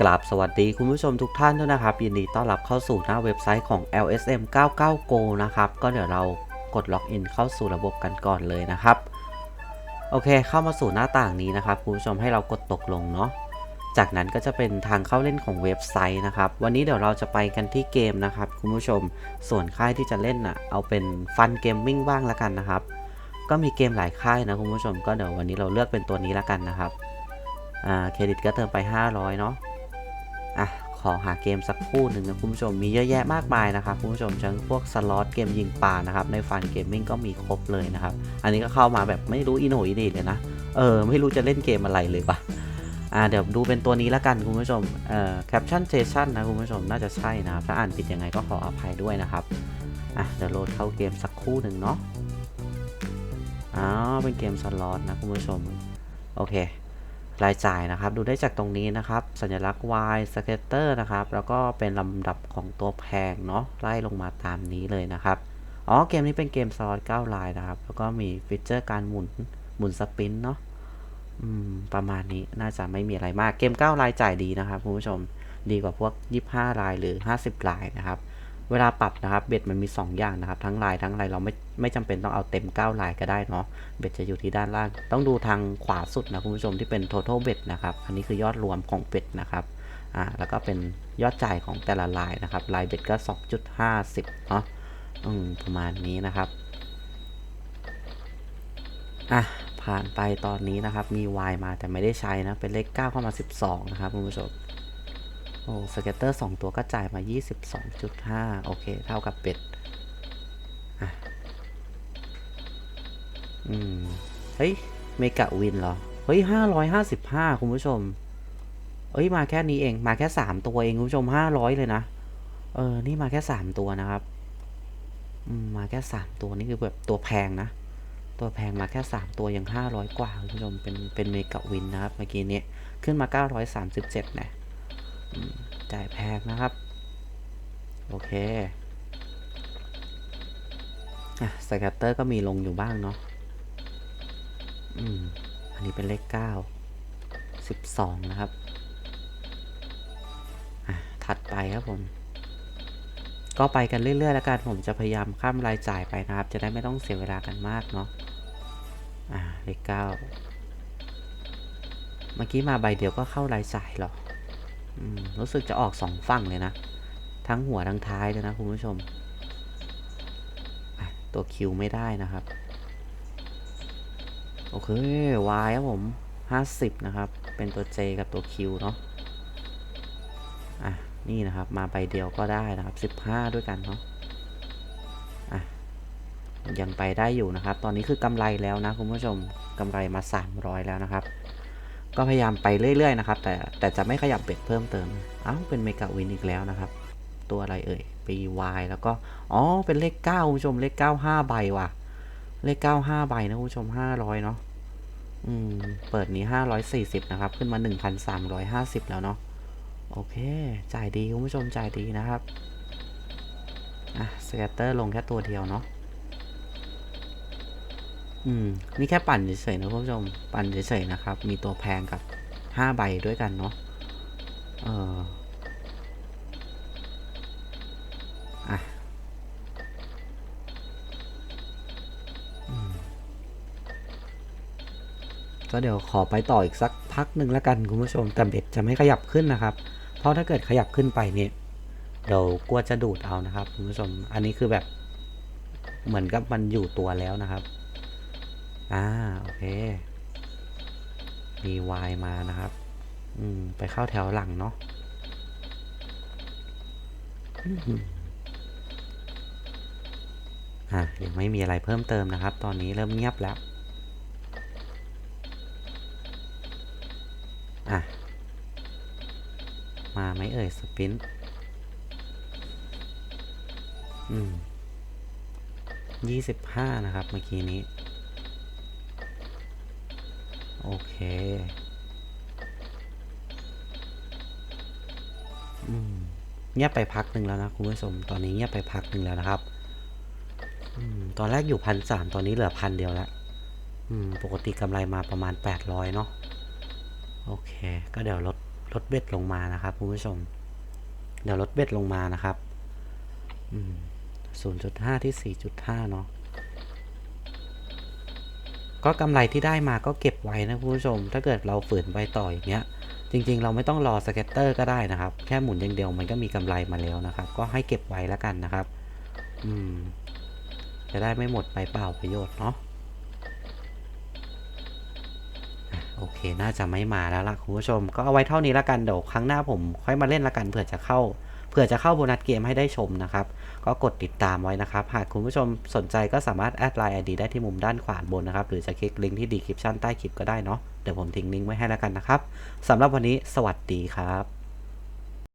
กราบสวัสดีคุณผู้ชมทุกท่านด้วยนะครับ ยินดีต้อนรับเข้าสู่หน้าเว็บไซต์ของ LSM 99 Go นะครับ ก็เดี๋ยวเรากดล็อกอินเข้าสู่ระบบกันก่อนเลยนะครับ โอเค เข้ามาสู่หน้าต่างนี้นะครับ คุณผู้ชมให้เรากดตกลงเนาะจากนั้นก็จะเป็นทางเข้าเล่นของเว็บไซต์นะครับ วันนี้เดี๋ยวเราจะไปกันที่เกมนะครับ คุณผู้ชมส่วนค่ายที่จะเล่นน่ะเอาเป็นฟันเกมมิ่งบ้างละกันนะครับ ก็มีเกมหลายค่ายนะคุณผู้ชมก็เดี๋ยววันนี้เราเลือกเป็นตัวนี้ละกันนะครับอ่าเครดิตก็เติมไป 500 เนาะ อะขอหาเกมสักคู่หนึ่งนะคุณผู้ชมมีเยอะแยะมากมายนะครับคุณผู้ชมทั้งพวกสล็อตเกมยิงปลานะครับในฟันเกมมิ่งก็มีครบเลยนะครับ อันนี้ก็เข้ามาแบบไม่รู้อีโหนอีดีเลยนะ เออ ไม่รู้จะเล่นเกมอะไรเลยปะอ่าเดี๋ยวดูเป็นตัวนี้ละกันคุณผู้ชมเอ่อ caption station นะคุณผู้ชมน่าจะใช่นะครับถ้าอ่านผิดยังไงก็ขออภัยด้วยนะครับอะเดี๋ยวโหลดเข้าเกมสักคู่หนึ่งเนาะอ๋อเป็นเกมสล็อตนะคุณผู้ชมโอเค รายจ่ายนะครับ ดูได้จากตรงนี้นะครับ สัญลักษณ์ Y scatter นะครับ แล้วก็เป็นลำดับของตัวแพงเนาะไล่ลงมาตามนี้เลยนะครับ อ๋อ เกมนี้เป็นเกมสล็อต9ลายนะครับ แล้วก็มีฟีเจอร์การหมุนหมุนสปินเนาะประมาณนี้น่าจะไม่มีอะไรมากเกม 9 ลายจ่ายดีนะครับคุณผู้ชมดีกว่าพวก 25 ลายหรือ 50 ลายนะครับ เวลาปรับนะครับเบ็ดมันมี 2 อย่างนะครับ ทั้งลายทั้งลายเราไม่ไม่จำเป็นต้องเอาเต็ม 9 ลายก็ได้เนาะเบ็ดจะอยู่ที่ด้านล่าง ต้องดูทางขวาสุดนะคุณผู้ชมที่เป็น total bet นะครับอันนี้คือยอดรวมของเบ็ดนะครับอ่าแล้วก็เป็นยอดจ่ายของแต่ละลายนะครับลายเบ็ดก็ 2.50เนาะอืมประมาณนี้นะครับอะผ่านไปตอนนี้นะครับมี Y มาแต่ไม่ได้ใช้นะเป็นเลข 9 เข้ามา 12 นะครับคุณผู้ชม โอ้สเก็ตเตอร์2ตัวก็จ่ายมา 22.5 โอเค เท่ากับเป็ดอะอืม เฮ้ย เมกะวินเหรอ เฮ้ย 555 คุณผู้ชม เอ้ย มาแค่นี้เอง มาแค่ 3 ตัวเอง คุณผู้ชม 500 เลยนะ เออ นี่มาแค่ 3 ตัวนะครับมาแค่ 3 ตัวนี่คือแบบตัวแพงนะ ตัวแพงมาแค่ 3 ตัวยัง 500 กว่าคุณผู้ชมเป็นเป็นเมกะวินนะครับ เมื่อกี้นี้ ขึ้นมา 937นะอืม จ่ายแพงนะครับ โอเคอะสแกตเตอร์ก็มีลงอยู่บ้างเนาะอืม อันนี้เป็นเลข9 12นะครับ อะ ถัดไปครับผม ก็ไปกันเรื่อยๆแล้วกันผมจะพยายามข้ามรายจ่ายไปนะครับ จะได้ไม่ต้องเสียเวลากันมากเนาะอ่าเลข9เมื่อกี้มาใบเดียวก็เข้ารายจ่ายหรอ รู้สึกจะออกสองฝั่งเลยนะ ทั้งหัวทั้งท้ายเลยนะคุณผู้ชม ตัวคิวไม่ได้นะครับ โอเค Y ครับผม50นะครับ เป็นตัว J กับตัว Q เนาะ อะ นี่นะครับ มาใบเดียวก็ได้นะครับ15ด้วยกันเนาะ อะ ยังไปได้อยู่นะครับ ตอนนี้คือกำไรแล้วนะคุณผู้ชมกำไรมา300แล้วนะครับ ก็พยายามไปเรื่อยๆนะครับ แต่แต่จะไม่ขยับเบ็ดเพิ่มเติม อ้าวเป็นเมกะวินอีกแล้วนะครับ ตัวอะไรเอ่ย BY แล้วก็ อ๋อ เป็นเลข9คุณผู้ชมเลข9 5ใบว่ะ เลข9 5ใบนะคุณผู้ชม 500 เนาะอืม เปิดนี้ 540 นะครับ ขึ้นมา 1,350 แล้วเนาะโอเค จ่ายดีคุณผู้ชมจ่ายดีนะครับ อะสแกตเตอร์ลงแค่ตัวเดียวเนาะ อืม นี่แค่ปั่นเฉยๆนะคุณผู้ชม ปั่นเฉยๆนะครับ มีตัวแพงกับ5ใบด้วยกันเนาะ เอออะก็เดี๋ยวขอไปต่ออีกสักพักหนึ่งแล้วกันคุณผู้ชมแต่เบ็ดจะไม่ขยับขึ้นนะครับ เพราะถ้าเกิดขยับขึ้นไปเนี่ยเดี๋ยวกลัวจะดูดเอานะครับคุณผู้ชม อันนี้คือแบบเหมือนกับมันอยู่ตัวแล้วนะครับ อ่า โอเค มี Y มานะครับ อืม ไปเข้าแถวหลังเนาะอะยังไม่มีอะไรเพิ่มเติมนะครับ ตอนนี้เริ่มเงียบแล้ว อะ มาไหมเอ่ยสปิน อืมยี่สิบห้านะครับ เมื่อกี้นี้ โอเคอืมเงียบไปพักหนึ่งแล้วนะคุณผู้ชม ตอนนี้เงียบไปพักหนึ่งแล้วนะครับอืมตอนแรกอยู่พันสามตอนนี้เหลือพันเดียวแล้วอืมปกติกำไรมาประมาณแปดร้อยเนาะ โอเค ก็เดี๋ยวลดลดเบ็ดลงมานะครับคุณผู้ชม เดี๋ยวลดเบ็ดลงมานะครับอืม0.5ที่4.5เนาะ ก็กำไรที่ได้มาก็เก็บไว้นะคุณผู้ชม ถ้าเกิดเราฝืนไปต่ออย่างเงี้ย จริง ๆ เราไม่ต้องรอสเก็ตเตอร์ก็ได้นะครับ แค่หมุนอย่างเดียวมันก็มีกำไรมาแล้วนะครับ ก็ให้เก็บไว้แล้วกันนะครับ อืม จะได้ไม่หมดไปเปล่าประโยชน์เนาะอะโอเค น่าจะไม่มาแล้วล่ะคุณผู้ชม ก็เอาไว้เท่านี้แล้วกัน เดี๋ยวครั้งหน้าผมค่อยมาเล่นละกันเผื่อจะเข้า เผื่อจะเข้าโบนัสเกมให้ได้ชมนะครับ ก็กดติดตามไว้นะครับ หากคุณผู้ชมสนใจก็สามารถแอดไลน์ ID ได้ที่มุมด้านขวาบนนะครับ หรือจะคลิกลิงก์ที่ดีคริปชั่นใต้คลิปก็ได้เนาะเดี๋ยวผมทิ้งลิงก์ไว้ให้แล้วกันนะครับสำหรับวันนี้สวัสดีครับ